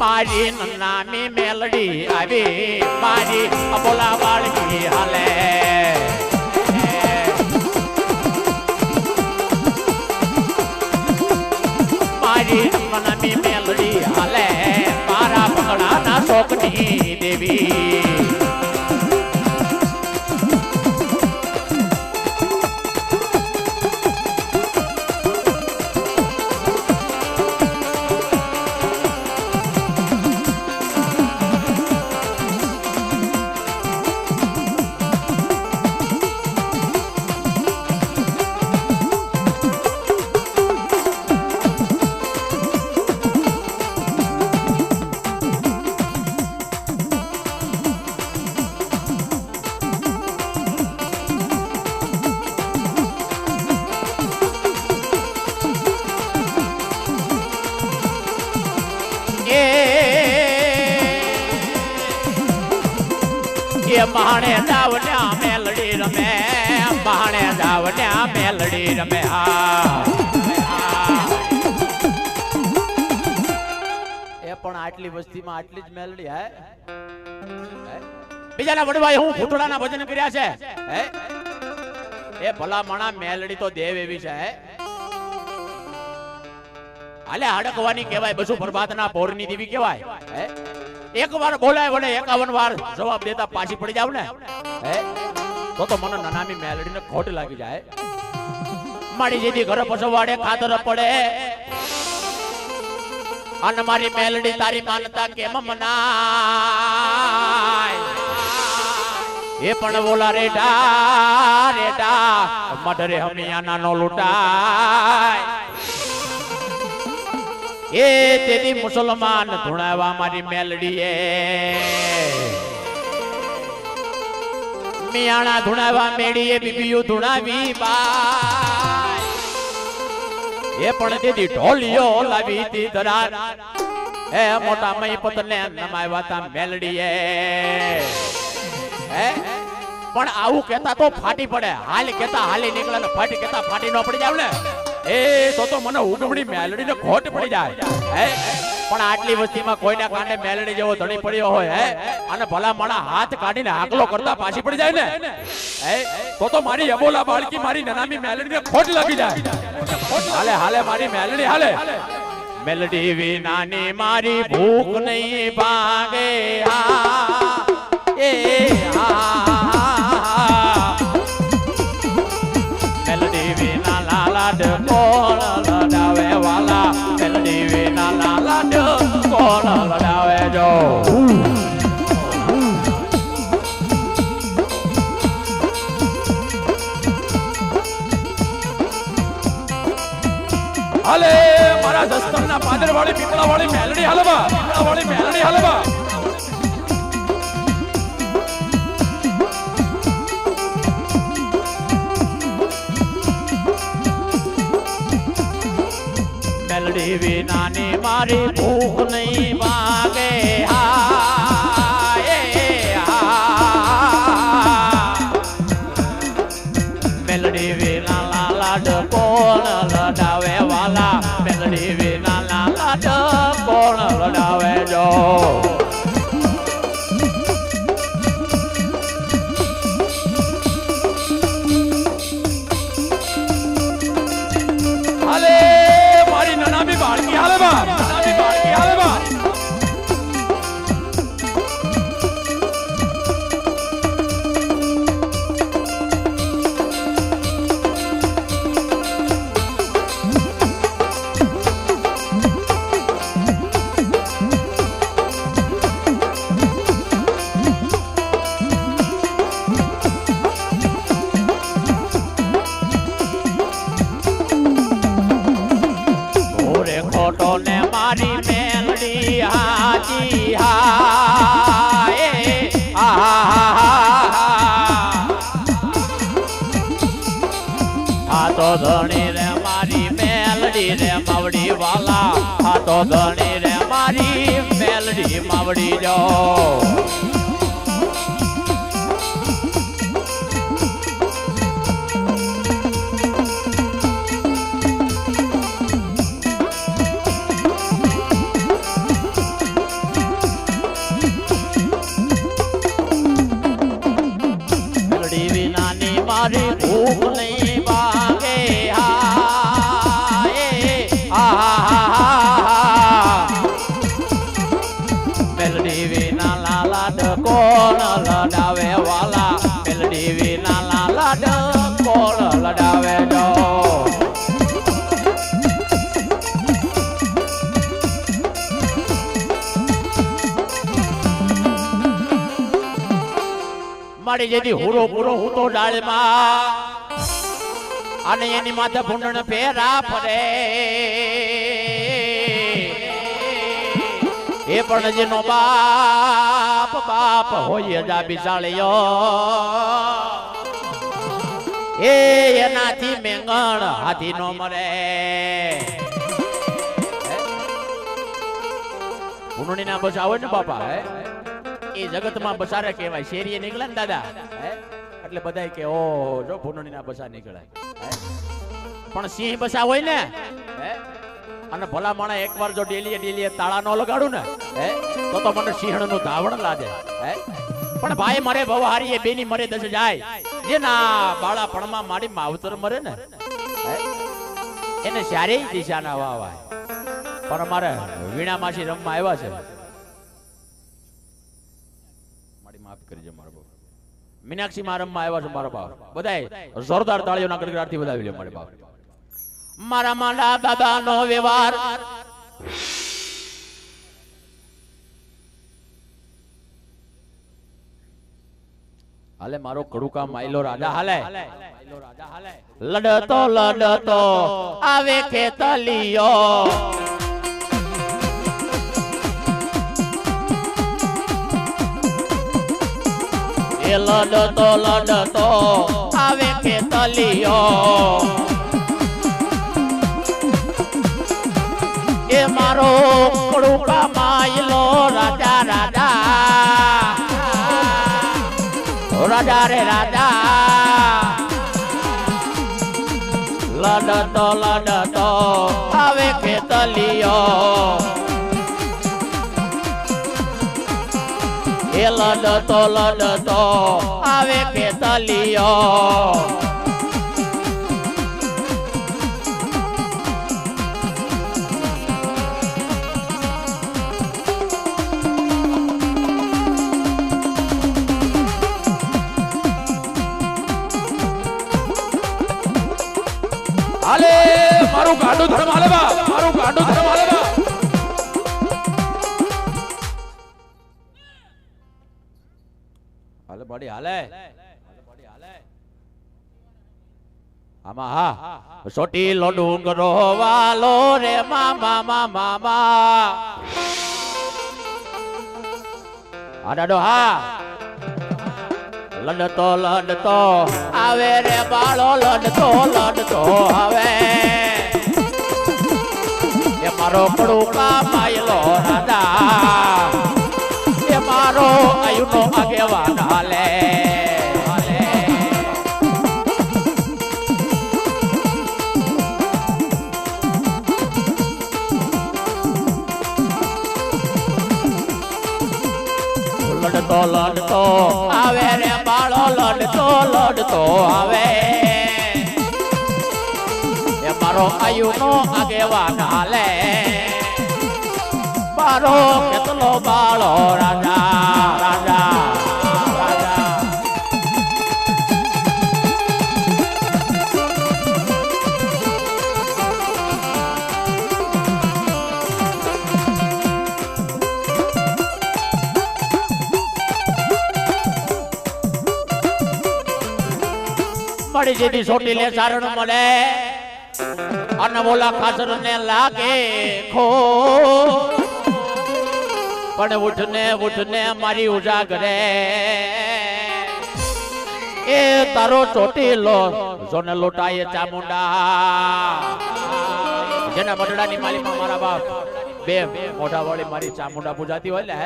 મારી નામી મેલડી આવી, મારી અબોલા વાળકી હાલે. મારી નામી મેલડી હાલે, મારા પગડાના શોકની એ માણે દાવન્યા મેલડી રમે માણે દાવન્યા મેલડી રમે હા. એ પણ આટલી વસ્તીમાં આટલી જ મેલડી હે? હે? બીજાના વડવાએ હું ફૂટડાના ભજન કર્યા છે. હે? એ ભલા માણા મેલડી તો દેવ એવી છે હે? હાલે હડકવાની કહેવાય બસુ પ્રભાતના પોરની દેવી કહેવાય હે? એક વાર બોલાય વડે એકાવન વાર જવાબ દેતા પાછી પડી જાવ ને. હે? તો તો મને નનામી મેલડીને ખોટ લાગી જાય. મારી જેથી ઘર પસવાડે ખાતર પડે. અને મારી મેલડી તારી માનતા કેમ મનાય? એ પણ બોલા રેટા રેટા મઢરે હમિયાના નાનો લૂંટાય. એ તેથી મુસલમાન ધુણાવા મારી મેલડીએ. મિયાણા ધુણાવા મેળીએ બીબીઓ ધુણાવી બાય. એ પણ તેથી ઢોલિયો લાવી તી ધરાર એ મોટા મય પતને નમાવ્યા તા મેલડીએ. હે? પણ આવું કેતા તો ફાટી પડે. હાલ કેતા હાલી નીકળે ને ફાટી કેતા ફાટી ન પડી જાવ ને. એ, તો તો મને ઉગમણી મેલડીને ખોટ પડી જાય, હે? પણ આટલી વસ્તીમાં કોઈના કાંડે મેલડી જેવો ધણી પડ્યો હોય, હે? અને ભલા માણા હાથ કાઢીને આકલો કરતા પાછી પડી જાય ને? હે? તો તો મારી અબોલા બાળકી મારી નનામી મેલડીને ખોટ લાગી જાય. હાલે હાલે, મારી મેલડી, હાલે. મેલડી વિનાની મારી ભૂખ નહીં ભાગે. હાલે, મારા દસ્તમના પાદર વાળી પીપળા વાળી મેલડી હાલવા પીપળા વાળી મેલડી હાલવા. મેલડી વિનાની મારી ભૂખ નહીં મેલડી માવડી જો મારી જેની હુરો પૂરો હું ડાળમાં. અને એની માથે ભૂંડણ પહેરા ફરે. એ પણ જેનો બાપ બાપ હોય જા બિસાળ્યો. એ એનાથી મેંગણ હાથી નો મરે. ભૂંડણી ના બસ આવે ને બાપા, હે? એ જગતમાં બસારા કહેવાય. શેરીએ નીકળે ને દાદા એટલે બધાય કે, ઓ, જો ભૂંડણી ના બસા નીકળાય પણ સિંહ બસા હોય ને અને ભલા માણા એકવાર જો ડેલીએ ડેલીએ તાળા નો લગાડું ને તો તો મને સિંહણનું ધાવણ લાગે પણ ભાઈ મરે ભવહારી, એ બેની મરે દસ જાય. જેના બાળાપણમાં મારી માવતર મરે ને એને સારી દિશા ના વાવાય. પણ અમારે વીણા માસી રમવા આવ્યા છે. મીનાક્ષી મારમમાં આવ્યા છે મારા બાપ. બધાય જોરદાર તાળીઓના ગડગડાટથી વધાવી લે મારા બાપ. મારા માંડા દાદાનો વ્યવહાર. હાલે, મારો કડુકા માયલો રાજા, હાલે. લડતો લડતો, આવે ખેતલિયો એ લડતો લડતો આવે ખેતલિયો એ મારો કડુકા માયલો રાજા રાજા. રાજા રે રાજા. લડતો લડતો આવે ખેતલિયો એ લડતો લડતો આવે ખેતલિયો હાલે હાલે બડી હાલે. આમાં હા, સોટી લો ડુંગરો વાલો રે, મામા મામા મા દાડો, હા. લડતો લડતો આવે રે, બાળો, લડતો લડતો આવે. એ મારો કડુકા માયલો રાજા એ મારો અયુનો આગેવાન લડતો લડતો. આવે રે બાળો, લડતો લડતો, આવે. એ મારો આયુનો આગેવાન હાલે. મારો કેટલો બાળો રાજા જેથી સોટી લે સારણ મળે. અને બોલા ખાસર ને લાગે ખો પણ ઉઠને ઉઠને મારી ઉજાગરે. એ તારો ચોટીલો જોને લોટાએ ચામુંડા. જેના મઢડાની માલીમાં મારા બાપ બે મોઢા વાળી મારી ચામુંડા પૂજાતી હોય ને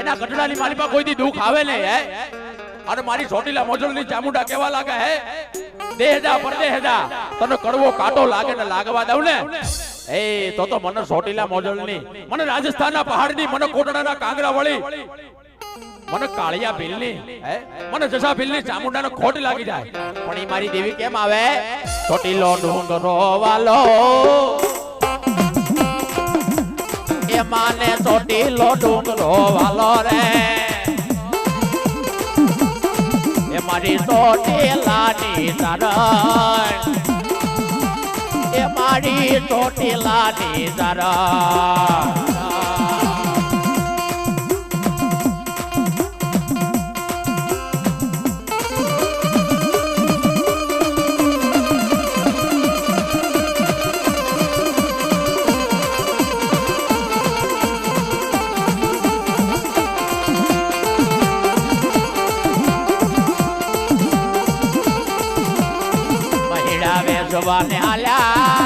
એના ગઢડાની માલીમાં કોઈ દી દુઃખ આવે ને હે? અને મારી ચોટીલા મોજલની ચામુંડા કેવા લાગે, હે? દેહજા પરદેહજા તને કડવો કાટો લાગે ને લાગવા દઉં ને? એ, તો તો મને ચોટીલા મોજલની, મને રાજસ્થાનના પહાડની, મને કોટડાના કાંગરા વળી, મને કાળિયા ભીલની, હે? મને જસા ભીલની ચામુંડાનો ખોટ લાગી જાય. પણ એ મારી દેવી કેમ આવે? સોટીલો ડુંગરો વાલો. એ માને સોટીલો ડુંગરો વાલો રે. મારી ચોટીલાની શરણ એ મારી ચોટીલાની શરણ મહિડા વેચવાને